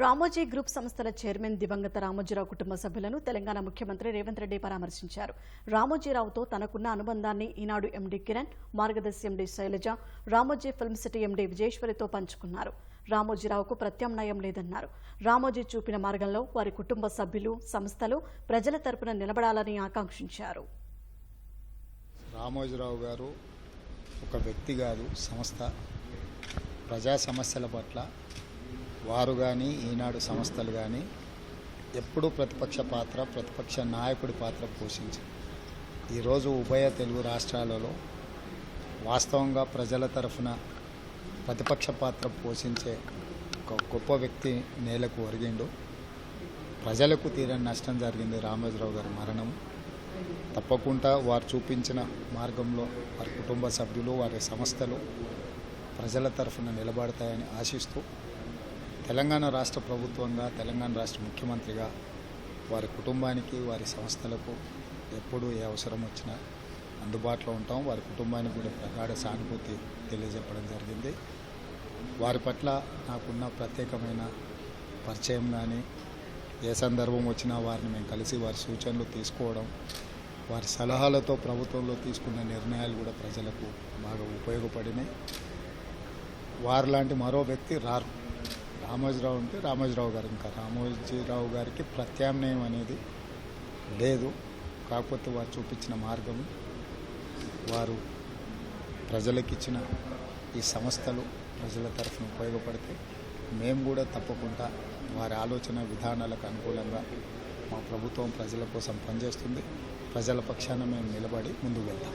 Ramoji group సంస్థల chairman దివంగత రామోజీరావు కుటుంబ సభ్యులను తెలంగాణ ముఖ్యమంత్రి రేవంత్ రెడ్డి పరామర్శించారు. రామోజీరావుతో తనకున్న అనుబంధాన్ని Eenadu MD Kiran Margadarsi MD Sailaja Ramoji film city MD విజయేశ్వరితో పంచుకున్నారు. రామోజీరావుకు ప్రత్యామ్నాయం లేదన్నారు. రామోజీ చూపిన మార్గంలో వారి కుటుంబ సభ్యులు సంస్థలు ప్రజల తరపున నిలబడాలని ఆకాంక్షించారు. రామోజీరావు గారు ఒక వ్యక్తి కాదు సంస్థ. ప్రజా సమస్యల పట్ల వారు కానీ ఈనాడు సంస్థలు కానీ ఎప్పుడూ ప్రతిపక్ష పాత్ర ప్రతిపక్ష నాయకుడి పాత్ర పోషించారు. ఈరోజు ఉభయ తెలుగు రాష్ట్రాలలో వాస్తవంగా ప్రజల తరఫున ప్రతిపక్ష పాత్ర పోషించే ఒక గొప్ప వ్యక్తి నేలకు ఒరిగిండు. ప్రజలకు తీరని నష్టం జరిగింది రామోజీరావు గారి మరణం. తప్పకుండా వారు చూపించిన మార్గంలో వారి కుటుంబ సభ్యులు వారి సంస్థలు ప్రజల తరఫున నిలబడతాయని ఆశిస్తూ తెలంగాణ రాష్ట్ర ప్రభుత్వంగా తెలంగాణ రాష్ట్ర ముఖ్యమంత్రిగా వారి కుటుంబానికి వారి సంస్థలకు ఎప్పుడు ఏ అవసరం వచ్చినా అందుబాటులో ఉంటాం. వారి కుటుంబానికి కూడా ప్రగాఢ సానుభూతి తెలియజెప్పడం జరిగింది. వారి పట్ల నాకున్న ప్రత్యేకమైన పరిచయం కానీ ఏ సందర్భం వచ్చినా వారిని మేము కలిసి వారి సూచనలు తీసుకోవడం వారి సలహాలతో ప్రభుత్వంలో తీసుకున్న నిర్ణయాలు కూడా ప్రజలకు బాగా ఉపయోగపడినాయి. వారు లాంటి మరో వ్యక్తి రారు రామోజీరావు అంటే రామోజీరావు గారు ఇంకా రామోజీరావు గారికి ప్రత్యామ్నాయం అనేది లేదు. కాకపోతే వారు చూపించిన మార్గం వారు ప్రజలకిచ్చిన ఈ సంస్థలు ప్రజల తరఫున ఉపయోగపడితే మేము కూడా తప్పకుండా వారి ఆలోచన విధానాలకు అనుకూలంగా మా ప్రభుత్వం ప్రజల కోసం పనిచేస్తుంది. ప్రజల పక్షాన మేము నిలబడి ముందుకు వెళ్తాం.